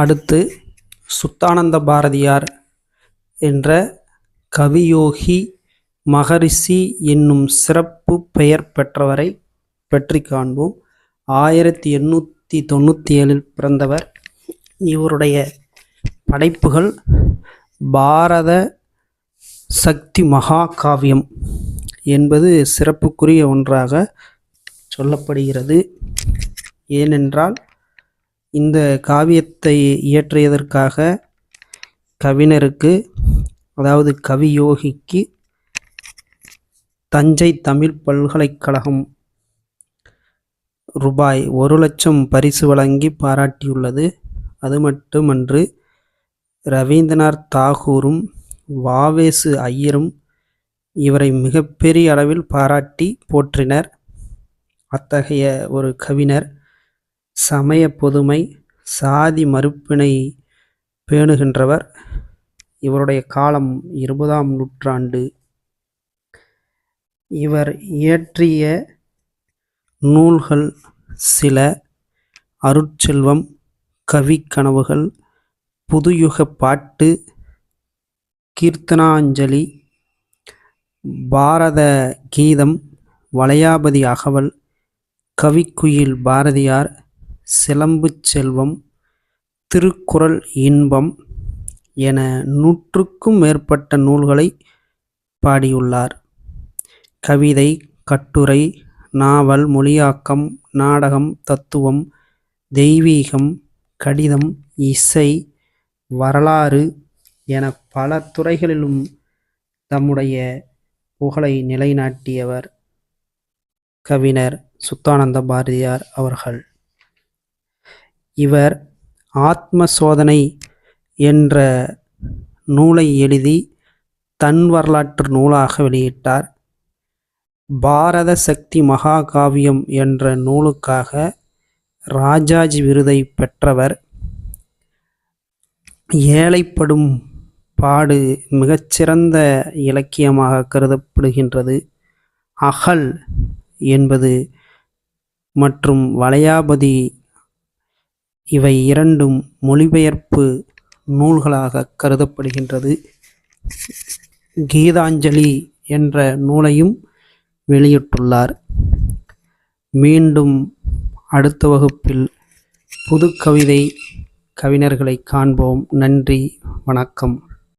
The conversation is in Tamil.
அடுத்து சுத்தானந்த பாரதியார் என்ற கவியோகி மகரிஷி என்னும் சிறப்பு பெயர் பெற்றவரை பற்றி காண்போம். ஆயிரத்தி எண்ணூற்றி தொண்ணூற்றி ஏழில் பிறந்தவர். இவருடைய படைப்புகள் பாரத சக்தி மகாகாவியம் என்பது சிறப்புக்குரிய ஒன்றாக சொல்லப்படுகிறது. ஏனென்றால் இந்த காவியத்தை இயற்றியதற்காக கவிஞருக்கு அதாவது கவியோகிக்கு தஞ்சை தமிழ் பல்கலைக்கழகம் ரூபாய் ஒரு லட்சம் பரிசு வழங்கி பாராட்டியுள்ளது. அது மட்டுமன்று ரவீந்திரநாத் தாகூரும் வாவேசு ஐயரும் இவரை மிகப்பெரிய அளவில் பாராட்டி போற்றினர். அத்தகைய ஒரு கவிஞர் சமய பொதுமை சாதி மறுப்பினை பேணுகின்றவர் இவருடைய காலம் இருபதாம் நூற்றாண்டு. இவர் இயற்றிய நூல்கள் சில அருட்செல்வம் கவிக்கனவுகள் புதுயுக பாட்டு கீர்த்தனாஞ்சலி பாரத கீதம் வளையாபதி அகவல் கவிக்குயில் பாரதியார் சிலம்புச் செல்வம் திருக்குறள் இன்பம் என நூற்றுக்கும் மேற்பட்ட நூல்களை பாடியுள்ளார். கவிதை கட்டுரை நாவல் மொழியாக்கம் நாடகம் தத்துவம் தெய்வீகம் கடிதம் இசை வரலாறு என பல துறைகளிலும் தம்முடைய புகழை நிலைநாட்டியவர் கவிஞர் சுத்தானந்த பாரதியார் அவர்கள். இவர் ஆத்ம சோதனை என்ற நூலை எழுதி தன் வரலாற்று நூலாக வெளியிட்டார். பாரத சக்தி மகாகாவியம் என்ற நூலுக்காக ராஜாஜி விருதை பெற்றவர். ஏழைப்படும் பாடு மிகச்சிறந்த இலக்கியமாக கருதப்படுகின்றது. அகல் என்பது மற்றும் வளையாபதி இவை இரண்டும் மொழிபெயர்ப்பு நூல்களாக கருதப்படுகின்றது. கீதாஞ்சலி என்ற நூலையும் வெளியிட்டுள்ளார். மீண்டும் அடுத்த வகுப்பில் புது கவிதை கவிஞர்களை காண்போம். நன்றி வணக்கம்.